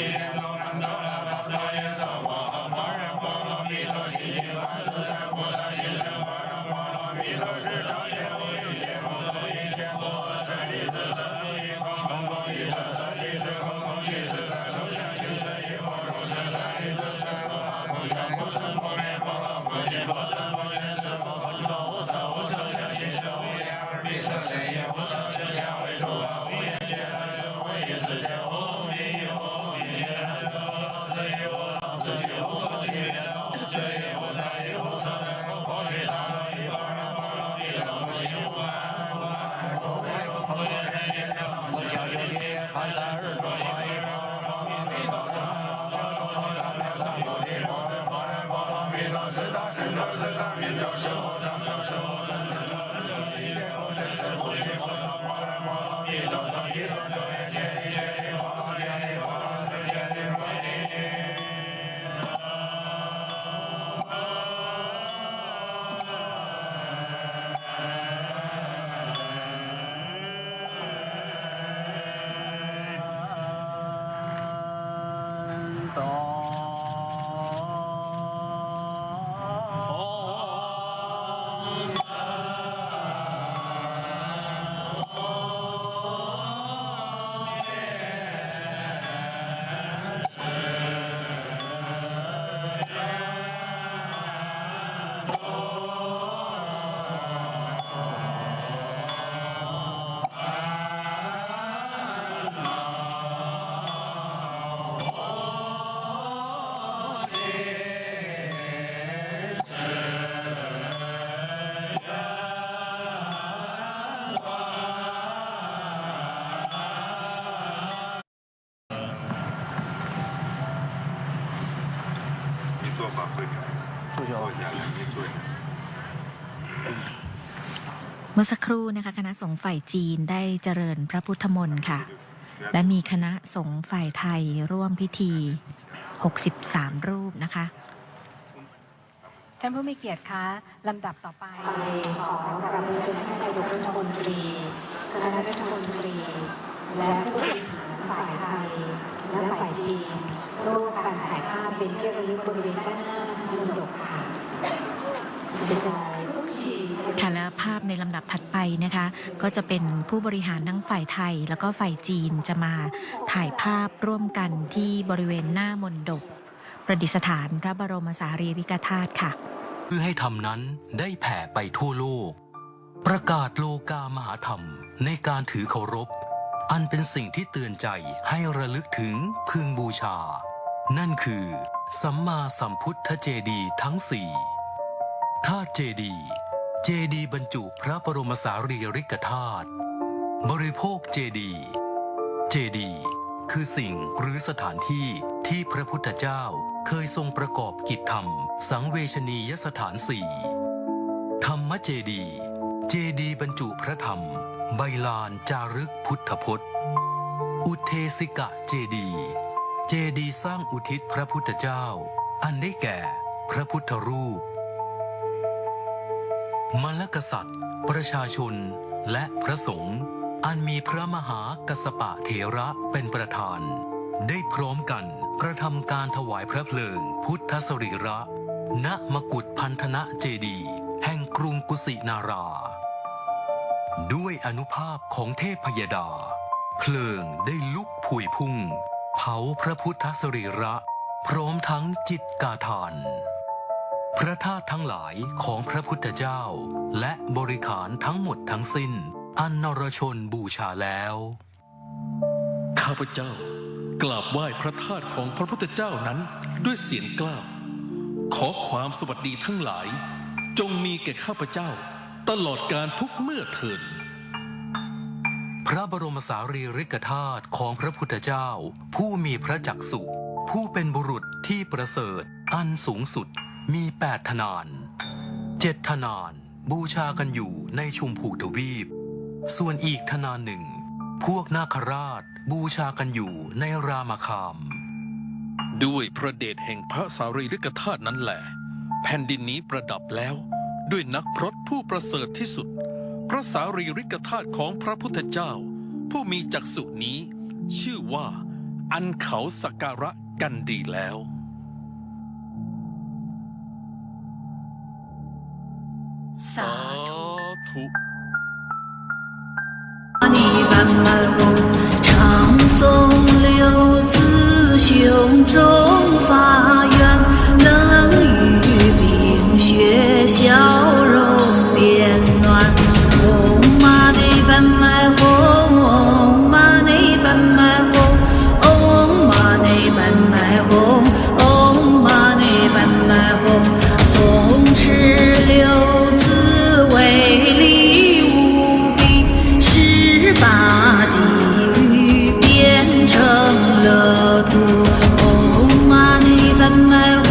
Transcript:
一点通通通通通普通普通如果人懂不弥陀模做样自在菩萨行深般若一是是佛大神咒是大明咒是无上咒是做法会改，助教做下来你做下来。 เมื่อสักครู่นะคะคณะสงฆ์ฝ่ายจีนได้เจริญพระพุทธมนต์ค่ะ และมีคณะสงฆ์ฝ่ายไทยร่วมพิธี 63 รูปนะคะ ท่านผู้มีเกียรติคะลำดับต่อไปขอ ค่ะจะใช้ค่ะและภาพในลำดับถัดไปนะคะ ก็จะเป็นผู้บริหารทั้งฝ่ายไทย แล้วก็ฝ่ายจีนจะมาถ่ายภาพร่วมกันที่บริเวณหน้ามณฑปประดิษฐานพระบรมสารีริกธาตุค่ะ เพื่อให้ธรรมนั้นได้แผ่ไปทั่วโลก ประกาศโลกามหาธรรมในการถือเคารพ อันเป็นสิ่งที่เตือนใจให้ระลึกถึงพึงบูชา นั่นคือ สัมมาสัมพุทธเจดีทั้งสี่ธาตุเจดีเจดีบรรจุพระบรมสารีริกธาตุบริโภคเจดีเจดีคือสิ่งหรือสถานที่ที่พระพุทธเจ้าเคยทรงประกอบกิจธรรม สังเวชนียสถานสี่ธรรมเจดีเจดีบรรจุพระธรรม ใบลานจารึกพุทธพจน์ อุเทสิกะเจดี เจดีสร้างอุทิศพระพุทธเจ้า อันได้แก่พระพุทธรูป มลกษัตริย์ ประชาชน และพระสงฆ์อันมีพระมหากัสปะเถระเป็นประธาน ได้พร้อมกันกระทำการถวายพระเพลิง พุทธสรีระ ณมกุฏพันธนะเจดีแห่งกรุงกุสินารา ด้วยอนุภาพของเทพพยดา เพลิงได้ลุกผุยพุ่ง เผาพระพุทธสรีระ พร้อมทั้งจิตกาทาน พระธาตุทั้งหลายของพระพุทธเจ้า และบริขารทั้งหมดทั้งสิ้น อันนรชนบูชาแล้ว ข้าพเจ้ากราบไหว้พระธาตุของพระพุทธเจ้านั้นด้วยเสียงกล้าวขอความสวัสดีทั้งหลาย จงมีแก่ข้าพเจ้า ตลอดการทุกเมื่อเถิด พระบรมสารีริกธาตุของพระพุทธเจ้า ผู้มีพระจักสุผู้เป็นบุรุษที่ประเสริฐ อันสูงสุดมีแปดทนานเจ็ดทนานบูชากันอยู่ในชุมพูทวีป ส่วนอีกทนานหนึ่ง พวกนาคราชบูชากันอยู่ในรามคาม ด้วยพระเดชแห่งพระสารีริกธาตุนั้นแหละ แผ่นดินนี้ประดับแล้ว ด้วยนักพรตผู้ประเสริฐที่สุด พระสารีริกธาตุของพระพุทธเจ้า ผู้มีจักษุนี้ ชื่อว่า อันเขาสการะกันดีแล้ว สาธุนิพพานมโหช่างส่งลิ้นสูง。 my